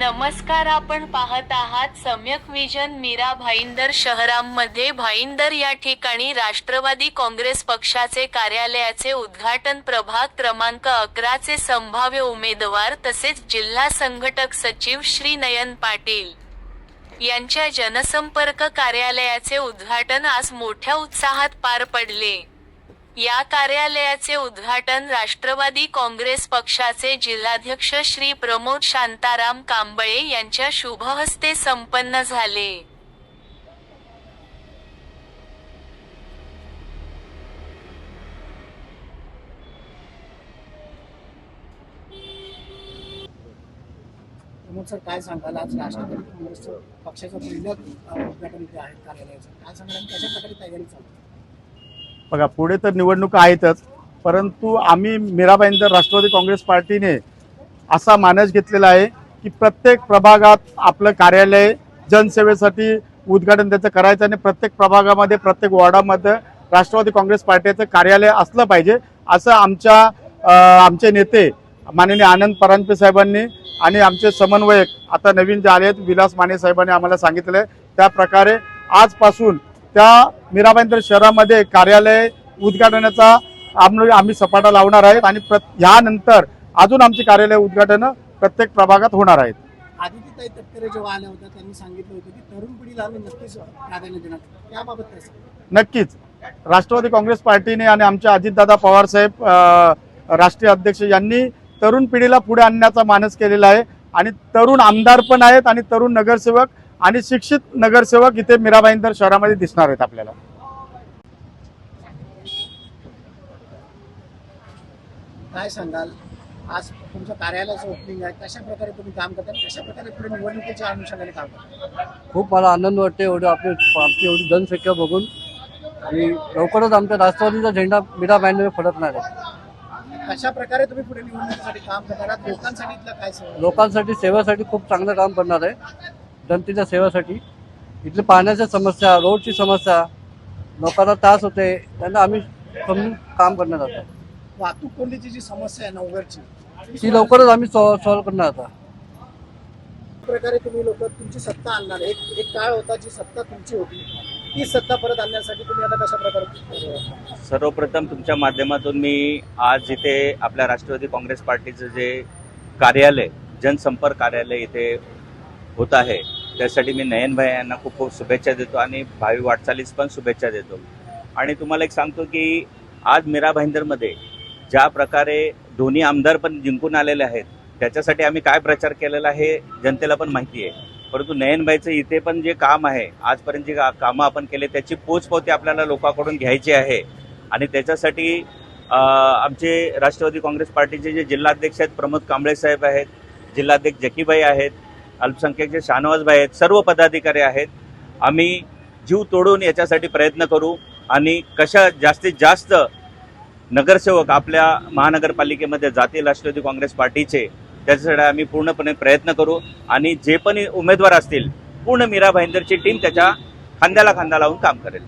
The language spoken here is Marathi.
नमस्कार आपण पाहत आहात सम्यक विजन मीरा भाईंदर शहरांमध्ये. भाईंदर या ठिकाणी राष्ट्रवादी काँग्रेस पक्षाचे कार्यालयाचे उद्घाटन प्रभाग क्रमांक अकराचे संभाव्य उमेदवार तसेच जिल्हा संघटक सचिव श्री नयन पाटील यांच्या जनसंपर्क कार्यालयाचे उद्घाटन आज मोठ्या उत्साहात पार पडले. या कार्यालयाचे उद्घाटन राष्ट्रवादी काँग्रेस पक्षाचे जिल्हाध्यक्ष श्री प्रमोद शांताराम कांबळे यांच्या शुभहस्ते संपन्न झाले. प्रमोद सर काय सांगाल? आज राष्ट्रवादी काँग्रेस पक्षाचं पहिलं उद्घाटन इथे आहे कार्यालयाचं. काय सांगाल कशा प्रकारे तयारी चालू बघा पुढे तर निवडणुका आहेतच परंतु आम्ही मीराबाईंदर राष्ट्रवादी काँग्रेस पार्टीने असा मानस घेतलेला आहे की प्रत्येक प्रभागात आपलं कार्यालय जनसेवेसाठी उद्घाटन त्याचं करायचं आणि प्रत्येक प्रभागामध्ये प्रत्येक वॉर्डामध्ये राष्ट्रवादी काँग्रेस पार्टीचं कार्यालय असलं पाहिजे असं आमच्या आमचे नेते माननीय आनंद परांजपे साहेबांनी आणि आमचे समन्वयक आता नवीन जे आले आहेत विलास माने साहेबांनी आम्हाला सांगितलं आहे त्या प्रकारे आजपासून त्या मीराबाईंदर शहरामध्ये कार्यालय उद्घाटनाचा आम्ही आम्ही सपाटा लावणार आहेत आणि प्र यानंतर अजून आमची कार्यालय उद्घाटन प्रत्येक प्रभागात होणार आहेत. आदित्यताई तटकरे जेव्हा आल्या होत्या त्यांनी सांगितलं होतं की तरुण पिढीला आम्ही नक्कीच प्राधान्य देणार. त्याबाबत काय सांगाल नक्कीच. राष्ट्रवादी काँग्रेस पार्टीने आणि आमचे अजितदादा पवार साहेब अ, राष्ट्रीय अध्यक्ष यांनी तरुण पिढीला पुढे आणण्याचा मानस केलेला आहे. आणि तरुण आमदार पण आहेत आणि तरुण नगरसेवक आणि शिक्षित नगरसेवक इथे मीराबाईंदर शहरामध्ये दिसणार आहेत आपल्याला. काय सांगाल? आज तुमच्या कार्यालयाचं ओपनिंग आहे. कशा प्रकारे तुम्ही काम करता आणि कशा प्रकारे पुढे निवडणुकीच्या अनुषंगाने काम करता? खूप मला आनंद वाटते एवढं आपली आमची एवढी जनसंख्या बघून. आणि लवकरच आमच्या राष्ट्रवादीचा झेंडा मीरा बँडमध्ये फडकणार आहे. कशा प्रकारे तुम्ही पुढे निवडणुकीसाठी काम करणार आहात लोकांसाठी काय सेवा? लोकांसाठी सेवेसाठी खूप चांगलं काम करणार आहे. जनतेच्या सेवेसाठी. इथली पाण्याच्या समस्या रोडची समस्या लोकांना त्रास होते त्यांना आम्ही समजून काम करणार आता वाहतूक कोंडीची जी समस्या आहे नवघरची ती लवकरच आम्ही सॉल्व्ह करणार आता. प्रकारे तुम्ही लोक तुमची सत्ता आणणार. एक एक काळ होता जी सत्ता तुमची होती. ती सत्ता परत आणण्यासाठी तुम्ही आता कशा प्रकारे सर्वप्रथम तुमच्या माध्यमातून मी आज इथे आपल्या राष्ट्रवादी काँग्रेस पार्टीचं जे कार्यालय जनसंपर्क कार्यालय इथे होत आहे त्यासाठी मी नयनभाई यांना खूप खूप शुभेच्छा देतो आणि भावी वाटचालीस पण शुभेच्छा देतो. आणि तुम्हाला एक सांगतो की आज मीरा भाईंदरमध्ये ज्या प्रकारे दोन्ही आमदार पण जिंकून आलेले आहेत त्याच्यासाठी आम्ही काय प्रचार केलेला आहे जनतेला पण माहिती आहे. परंतु नयनबाईचं इथे पण जे काम आहे आजपर्यंत जे का- कामं आपण केले त्याची पोचपावती आपल्याला लोकांकडून घ्यायची आहे. आणि त्याच्यासाठी आमचे राष्ट्रवादी काँग्रेस पार्टीचे जे जिल्हाध्यक्ष आहेत प्रमोद कांबळे साहेब आहेत जिल्हाध्यक्ष जकीबाई आहेत अल्पसंख्याकचे शाहनवाजबाई आहेत सर्व पदाधिकारी आहेत. आम्ही जीव तोडून याच्यासाठी प्रयत्न करू आणि कशा जास्तीत जास्त नगरसेवक आपल्या महानगरपालिकेमध्ये जातील राष्ट्रवादी काँग्रेस पार्टीचे त्याच्यासाठी आम्ही पूर्णपणे प्रयत्न करू आणि जे पण उमेदवार असतील पूर्ण मीरा भाईंदरची टीम त्याच्या खांद्याला खांदा लावून काम करेल.